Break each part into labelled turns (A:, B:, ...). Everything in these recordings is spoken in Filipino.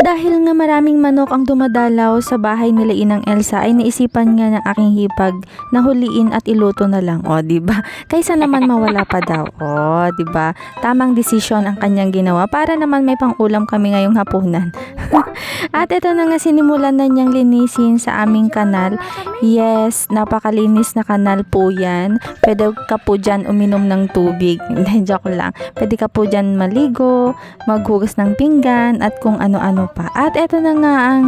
A: dahil nga maraming manok ang dumadalaw sa bahay nila Inang Elsa ay naisipan nga ng aking hipag na huliin at iluto na lang. O, di ba? Kaysa naman mawala pa daw. O, di ba? Tamang desisyon ang kanyang ginawa para naman may pang-ulam kami ngayong hapunan. at ito na nga sinimulan na niyang linisin sa aming kanal. Yes, napakalinis na kanal po yan. Pwede ka po dyan uminom ng tubig. Hindi, joke lang. Pwede ka po dyan maligo, maghugas ng pinggan, at kung ano-ano pa. At ito na nga ang,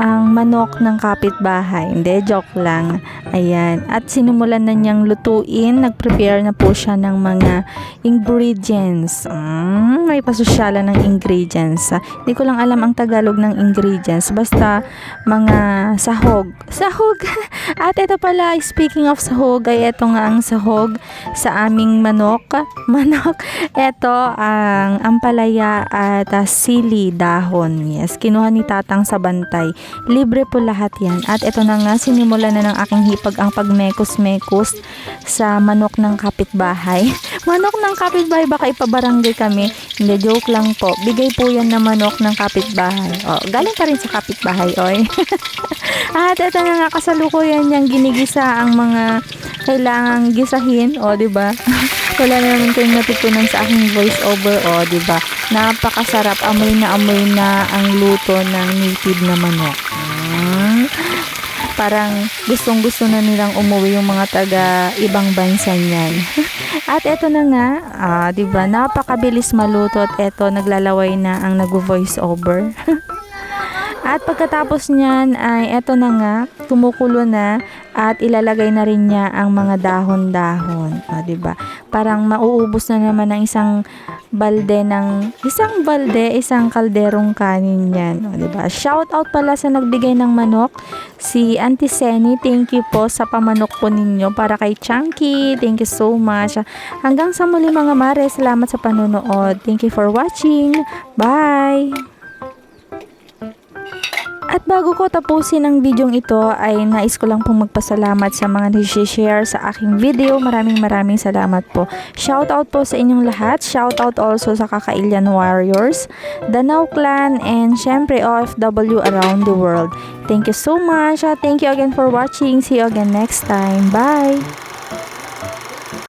A: ang manok ng kapitbahay. Hindi, joke lang. Ayan. At sinimulan na niyang lutuin. Nag-prepare na po siya ng mga ingredients. Mm, may pasosyalan ng ingredients. Hindi ko lang alam ang Tagalog ng ingredients. Basta mga sahog. Sahog! At ito pala, speaking of sahog, ay ito nga ang sahog sa aming manok. Manok. Ito ang ampalaya at ah, sili dahon. Yes, kinuha ni tatang sa bantay. Libre po lahat yan. At ito na nga, sinimula na ng aking hipag ang pagmekos-mekos sa manok ng kapitbahay. manok ng kapitbahay, baka ipabarangay kami. Hindi, joke lang po. Bigay po yan na manok ng kapitbahay. O, galing pa rin sa kapitbahay, oy. At ito na nga, kasalukuyan niyang ginigisa ang mga kailangang gisahin. O, ba? Wala na naman kayong natutunan sa aking voice over. O, di ba? Napakasarap. Amoy na amoy na ang luto ng native na manok. Mm. Parang gustong gusto na nilang umuwi yung mga taga ibang bansa niyan. at eto na nga, ah, 'di ba? Napakabilis maluto at eto naglalaway na ang nagvo-voice over. At pagkatapos niyan ay eto na nga, tumukulo na at ilalagay na rin niya ang mga dahon-dahon. O, 'di ba? Parang mauubos na naman ng isang balde ng isang balde, isang kalderong kanin 'yan. O, 'di ba? Shout out pala sa nagbigay ng manok, si Auntie Seni. Thank you po sa pamanok po ninyo para kay Chunky. Thank you so much. Hanggang sa muli mga mare, salamat sa panonood. Thank you for watching. Bye. At bago ko tapusin ang bidyong ito ay nais ko lang pong magpasalamat sa mga nag-share sa aking video. Maraming maraming salamat po. Shoutout po sa inyong lahat. Shoutout also sa Kakailian Warriors, Danau Clan, and syempre OFW around the world. Thank you so much. Thank you again for watching. See you again next time. Bye!